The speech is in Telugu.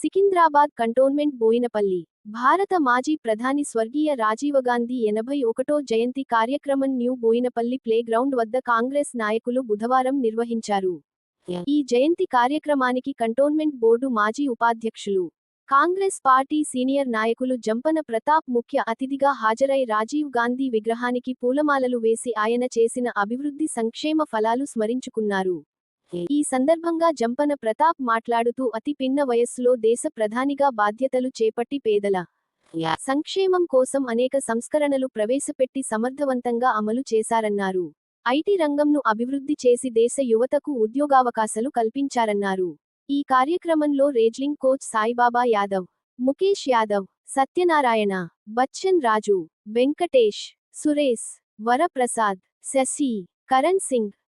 సికింద్రాబాద్ కంటోన్మెంట్ బోయినపల్లి. భారత మాజీ ప్రధాని స్వర్గీయ రాజీవ్ గాంధీ ఎనభై ఒకటో జయంతి కార్యక్రమం న్యూ బోయినపల్లి ప్లేగ్రౌండ్ వద్ద కాంగ్రెస్ నాయకులు బుధవారం నిర్వహించారు. ఈ జయంతి కార్యక్రమానికి కంటోన్మెంట్ బోర్డు మాజీ ఉపాధ్యక్షులు కాంగ్రెస్ పార్టీ సీనియర్ నాయకులు జంపన ప్రతాప్ ముఖ్య అతిథిగా హాజరై రాజీవ్ గాంధీ విగ్రహానికి పూలమాలలు వేసి ఆయన చేసిన అభివృద్ధి సంక్షేమ ఫలాలు స్మరించుకున్నారు. ఈ సందర్భంగా జంపన ప్రతాప్ మాట్లాడుతూ అతి పిన్న వయస్సులో దేశ ప్రధానిగా బాధ్యతలు చేపట్టి పేదల సంక్షేమం కోసం అనేక సంస్కరణలు ప్రవేశపెట్టి సమర్థవంతంగా అమలు చేశారన్నారు. ఐటీ రంగంను అభివృద్ధి చేసి దేశ యువతకు ఉద్యోగావకాశాలు కల్పించారన్నారు. ఈ కార్యక్రమంలో రేజ్లింగ్ కోచ్ సాయిబాబా యాదవ్ ముఖేష్ యాదవ్ సత్యనారాయణ బచ్చన్ రాజు వెంకటేష్ సురేష్ వరప్రసాద్ శశి కరణ్ సింగ్